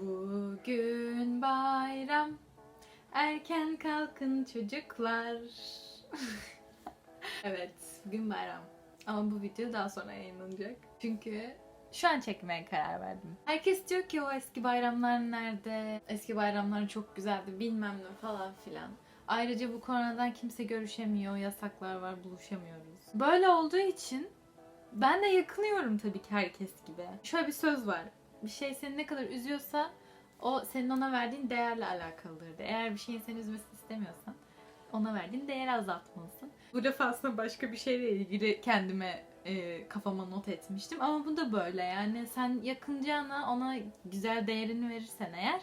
Bugün bayram. Erken kalkın çocuklar. evet, bugün bayram. Ama bu video daha sonra yayınlanacak. Çünkü şu an çekmeye karar verdim. Herkes diyor ki o eski bayramlar nerede? Eski bayramlar çok güzeldi bilmem ne falan filan. Ayrıca bu koronadan kimse görüşemiyor, yasaklar var, buluşamıyoruz. Böyle olduğu için ben de yakınıyorum tabii ki herkes gibi. Şöyle bir söz var. Bir şey seni ne kadar üzüyorsa o senin ona verdiğin değerle alakalıdır. Eğer bir şeyin seni üzmesini istemiyorsan ona verdiğin değeri azaltmalısın. Bu laf aslında başka bir şeyle ilgili kendime e, kafama not etmiştim. Ama bu da böyle yani sen yakıncana ona güzel değerini verirsen eğer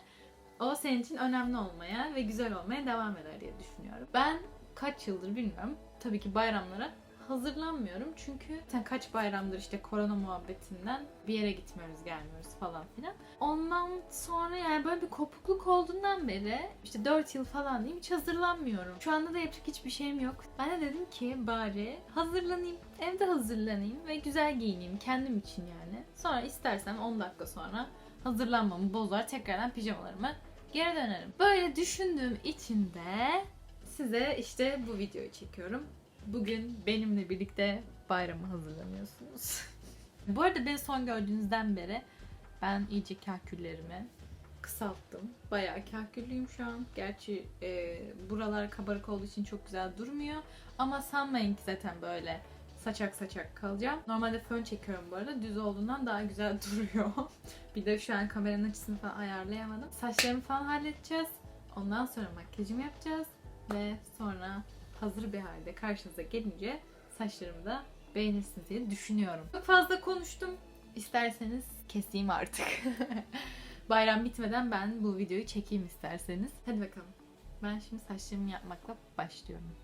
o senin için önemli olmaya ve güzel olmaya devam eder diye düşünüyorum. Ben kaç yıldır bilmiyorum. Tabii ki bayramlara hazırlanmıyorum. Çünkü sen kaç bayramdır işte korona muhabbetinden bir yere gitmiyoruz gelmiyoruz falan filan. Ondan sonra yani böyle bir kopukluk olduğundan beri işte 4 yıl falan diyeyim hiç hazırlanmıyorum. Şu anda da yapacak hiçbir şeyim yok. Ben de dedim ki bari hazırlanayım. Evde hazırlanayım ve güzel giyineyim kendim için yani. Sonra istersem 10 dakika sonra hazırlanmamı bozar tekrardan pijamalarımı geri dönerim. Böyle düşündüğüm için de size işte bu videoyu çekiyorum. Bugün benimle birlikte bayrama hazırlanıyorsunuz. bu arada beni son gördüğünüzden beri ben iyice kahküllerimi kısalttım. Bayağı kahküllüyüm şu an. Gerçi e, buralar kabarık olduğu için çok güzel durmuyor. Ama sanmayın ki zaten böyle saçak saçak kalacağım. Normalde fön çekiyorum bu arada. Düz olduğundan daha güzel duruyor. bir de şu an kameranın açısını falan ayarlayamadım. Saçlarımı falan halledeceğiz. Ondan sonra makyajımı yapacağız. Ve sonra hazır bir halde karşınıza gelince saçlarımı da beğenirsiniz diye düşünüyorum. Çok fazla konuştum. İsterseniz keseyim artık. Bayram bitmeden ben bu videoyu çekeyim isterseniz. Hadi bakalım. Ben şimdi saçlarımı yapmakla başlıyorum.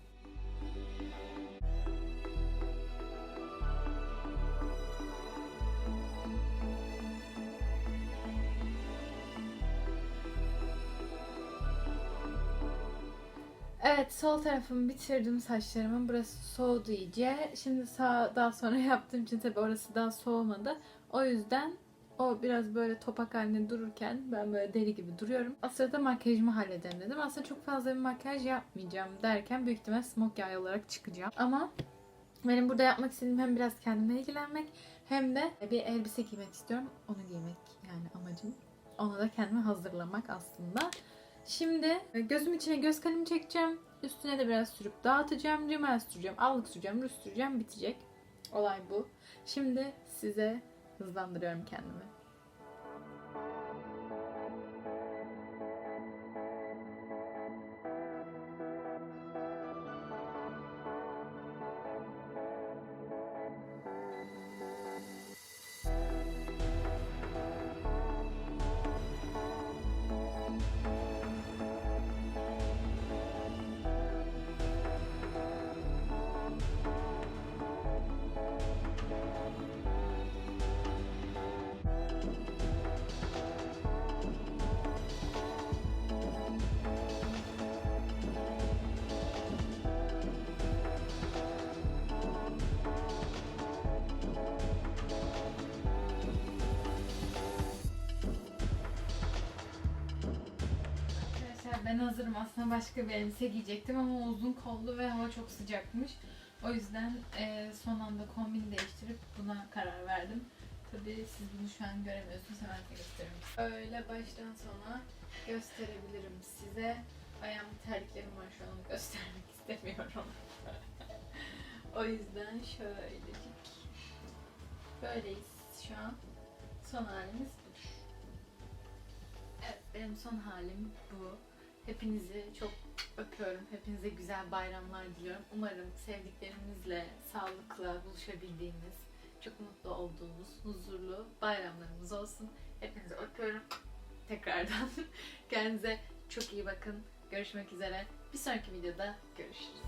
Evet sol tarafımı bitirdim saçlarımın. Burası soğudu iyice. Şimdi sağ daha sonra yaptığım için tabii orası daha soğumadı. O yüzden o biraz böyle topak halinde dururken ben böyle deli gibi duruyorum. O sırada makyajımı halledelim dedim. Aslında çok fazla bir makyaj yapmayacağım derken büyük ihtimal smoke yağ olarak çıkacağım. Ama benim burada yapmak istediğim hem biraz kendime ilgilenmek hem de bir elbise giymek istiyorum. Onu giymek yani amacım. Onu da kendime hazırlamak aslında. Şimdi gözüm içine göz kalemi çekeceğim. Üstüne de biraz sürüp dağıtacağım. Rimel süreceğim, allık süreceğim, rüz süreceğim. Bitecek. Olay bu. Şimdi size hızlandırıyorum kendimi. Ben hazırım. Aslında başka bir elbise giyecektim ama uzun kollu ve hava çok sıcakmış. O yüzden e, son anda kombin değiştirip buna karar verdim. Tabii siz bunu şu an göremiyorsunuz. Hemen size göstereyim. Öyle baştan sona gösterebilirim size. Ayağımda terliklerim var şu an göstermek istemiyorum. o yüzden şöylecik. Böyleyiz şu an. Son halimiz budur. Evet, benim son halim bu. Hepinizi çok öpüyorum. Hepinize güzel bayramlar diliyorum. Umarım sevdiklerinizle sağlıkla buluşabildiğiniz, çok mutlu olduğunuz, huzurlu bayramlarımız olsun. Hepinizi öpüyorum. Tekrardan kendinize çok iyi bakın. Görüşmek üzere. Bir sonraki videoda görüşürüz.